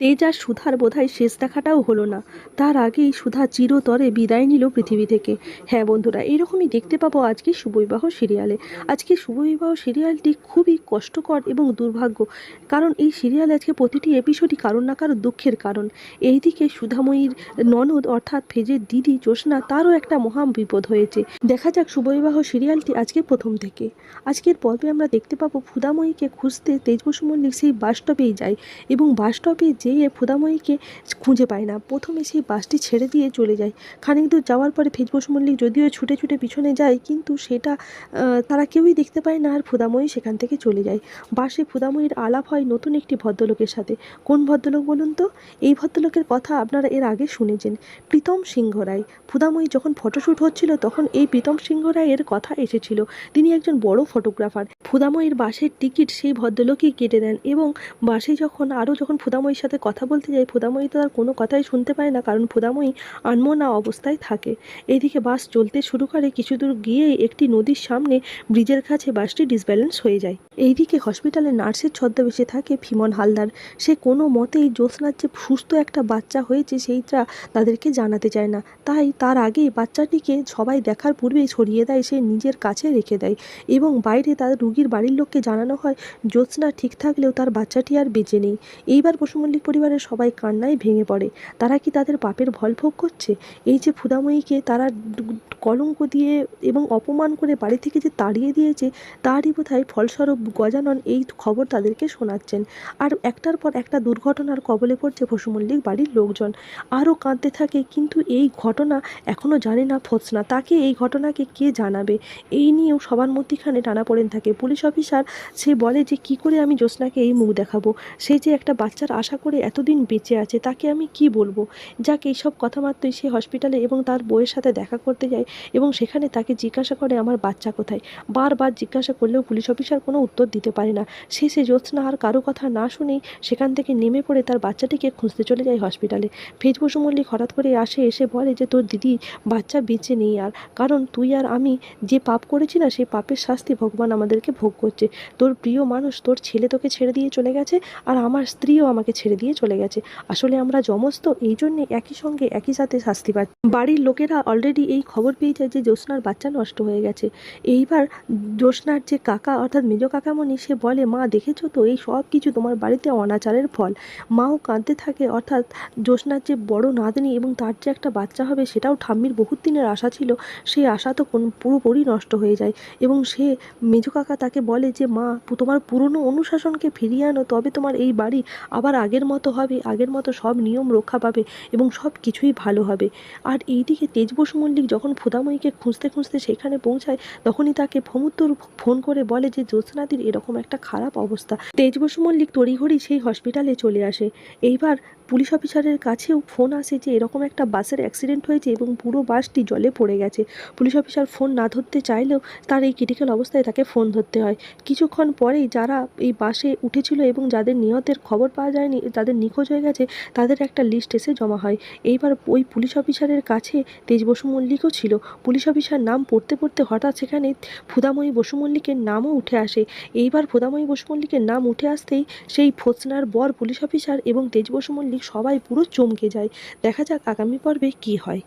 তেজ আর সুধার বোধহয় শেষ দেখাটাও হলো না। তার আগেই সুধা চিরতরে বিদায় নিল পৃথিবী থেকে। হ্যাঁ বন্ধুরা, এরকমই দেখতে পাবো আজকে শুভবিবাহ সিরিয়ালে। আজকে শুভবিবাহ সিরিয়ালটি খুবই কষ্টকর এবং দুর্ভাগ্য, কারণ এই সিরিয়ালে আজকে প্রতিটি এপিসোডই কারণ না কারও দুঃখের কারণ। এইদিকে সুধাময়ীর ননদ অর্থাৎ ফেজের দিদি জোসনা তারও একটা মহা বিপদ হয়েছে। দেখা যাক শুভবিবাহ সিরিয়ালটি আজকে প্রথম থেকে। আজকের পর্বে আমরা দেখতে পাবো ফুদাময়ীকে খুঁজতে তেজ বসু মল্লিক সেই বাস স্টপেই যায় এবং বাস স্টপে যেয়ে ফুদাময়ীকে খুঁজে পায় না, প্রথমে সেই বাসটি ছেড়ে দিয়ে চলে যায়। খানিক দূর যাওয়ার পরে ফেজ বসু মল্লিক যদিও ছুটে ছুটে পিছনে যায়, কিন্তু সেটা তারা কেউই দেখতে পায় না আর ফুদাময়ী সেখান থেকে চলে যায়। বাসে ফুদাময়ীর আলাপ হয় নতুন একটি ভদ্রলোকের সাথে। কোন ভদ্রলোক বলুন তো? এই ভদ্রলোকের কথা আপনারা এর আগে শুনেছেন। প্রীতম সিংহ রায়। ফুদাময়ী যখন ফটোশ্যুট হচ্ছিল, তখন এই প্রীতম সিংহ রায়ের কথা এসেছিল। তিনি একজন বড় ফটোগ্রাফার। ফুদাময়ীর বাসের টিকিট সেই ভদ্রলোকই কেটে দেন এবং বাসে যখন, আরও যখন ফুদাময়ীর সাথে কথা বলতে যায় ফুদাময়ী তো আর কোনো কথাই শুনতে পায় না, কারণ ফুদাময়ী আনমনা অবস্থায় থাকে। এইদিকে বাস চলতে শুরু করে, কিছু দূর গিয়েই একটি নদীর সামনে ব্রিজের কাছে বাসটি ডিসব্যালেন্স হয়ে যায়। এইদিকে হসপিটালে নার্সের ছদ্মবেশে থাকে ফিমন হালদার। সে কোনো মতেই জ্যোৎস্নার যে সুস্থ একটা বাচ্চা হয়েছে, সেইটা তাদেরকে জানাতে চায় না। তাই তার আগেই বাচ্চাটিকে সবাই দেখার পূর্বেই ছড়িয়ে দেয়, সে নিজের কাছে রেখে দেয়। এবং বাইরে তার রুগীর বাড়ির লোককে জানানো হয়, জ্যোৎস্না ঠিক থাকলেও তার বাচ্চাটি আর বেঁচে নেই। এইবার মল্লিক পরিবারের সবাই কান্নায় ভেঙে পড়ে। তারা কি তাদের পাপের ভল ভোগ করছে? এই যে ফুদাময়ীকে তারা কলঙ্ক দিয়ে এবং অপমান করে বাড়ি থেকে যে তাড়িয়ে দিয়েছে, তারই বোধহয় ফলস্বরূপ গজানন এই খবর তাদেরকে শোনাচ্ছেন। আর একটার পর একটা দুর্ঘটনার কবলে পড়ছে বসু মল্লিক বাড়ির লোকজন। আরও কাঁদতে থাকে, কিন্তু এই ঘটনা এখনও জানে না ফোসনা। তাকে এই ঘটনাকে কে জানাবে? এই নিয়েও সবার মধ্যিখানে টানাপোড়েন থাকে। পুলিশ অফিসার সে বলে যে, কি করে আমি জ্যোৎস্নাকে এই মুখ দেখাবো? সে যে একটা বাচ্চার আশা করে এতদিন বেঁচে আছে, তাকে আমি কি বলব? যাক, এইসব কথামাত্রই সে হসপিটালে এবং তার বউয়ের সাথে দেখা করতে যায়। এবং সেখানে তাকে জিজ্ঞাসা করে, আমার বাচ্চা কোথায়? বারবার জিজ্ঞাসা করলেও পুলিশ অফিসার কোনো উত্তর দিতে পারে না। শেষে জ্যোৎস্না আর কারও কথা না শুনেই সেখান থেকে নেমে পড়ে তার বাচ্চাটিকে খুঁজতে চলে যায় হসপিটালে। ফেজ বসু মল্লিক হঠাৎ করে আসে, এসে বলে যে, তোর দিদি বাচ্চা বেঁচে নেই আর। কারণ তুই আর আমি যে পাপ করেছি না, সেই পাপের শাস্তি ভগবান আমাদেরকে ভোগ করছে। তোর প্রিয় মানুষ, তোর ছেলে তোকে ছেড়ে দিয়ে চলে গেছে আর আমার স্ত্রীও আমাকে ছেড়ে দিয়ে চলে গেছে। আসলে আমরা যমস্ত এই জন্যে একই সঙ্গে একই সাথে শাস্তি পাচ্ছি। বাড়ির লোকেরা অলরেডি এই খবর পেয়ে যায় যে জ্যোৎস্নার বাচ্চা নষ্ট হয়ে গেছে। এইবার জ্যোৎস্নার যে কাকা অর্থাৎ মেজ কাকামণি, সে বলে, মা, দেখেছ তো? এই সব কিছু তোমার বাড়িতে অনাচারের ফল। মাও কাঁদতে থাকে, অর্থাৎ জ্যোৎস্নার যে বড় নাতনি এবং তার যে একটা বাচ্চা হবে, সেটাও ঠাম্মির বহুত দিনের আশা ছিল। সেই আশা তো কোন, পুরোপুরি নষ্ট হয়ে যায়। এবং সে, মেজ কাকা তাকে বলে যে, মা তোমার পুরনো অনুশাসনকে ফিরিয়ে আনো, তবে তোমার এই বাড়ি আবার আগের মতো হবে, আগের মতো সব নিয়ম রক্ষা পাবে এবং সব কিছুই ভালো হবে। আর এইদিকে তেজ মল্লিক যখন ফুদাময়ীকে খুঁজতে খুঁজতে সেখানে পৌঁছায়। তখনই তাকে ভমুত্তর ফোন করে বলে যে, জ্যোৎস্নাদির এরকম একটা খারাপ অবস্থা। তেজ বসু মল্লিক তড়িঘড়ি সেই হসপিটালে চলে আসে। এইবার পুলিশ অফিসারের কাছেও ফোন আসে যে এরকম একটা বাসের অ্যাক্সিডেন্ট হয়েছে এবং পুরো বাসটি জলে পড়ে গেছে। পুলিশ অফিসার ফোন না ধরতে চাইলেও তার এই ক্রিটিক্যাল অবস্থায় তাকে ফোন ধরতে হয়। কিছুক্ষণ পরেই যারা এই বাসে উঠেছিল এবং যাদের নিহতের খবর পাওয়া যায়নি, যাদের নিখোঁজ হয়ে গেছে, তাদের একটা লিস্ট এসে জমা হয়। এইবার ওই পুলিশ অফিসারের কাছে তেজ বসু মল্লিকও ছিল। পুলিশ অফিসার নাম পড়তে পড়তে হঠাৎ সেখানে ফুদাময়ী বসু মল্লিকের নামও উঠে আসে। এইবার ফুদাময়ী বসু মল্লিকের নাম উঠে আসতেই সেই ফোসনার বর পুলিশ অফিসার এবং তেজ বসু মল্লিক সবাই পুরো চমকে যায়। দেখা যাক আগামী পর্বে কি হয়।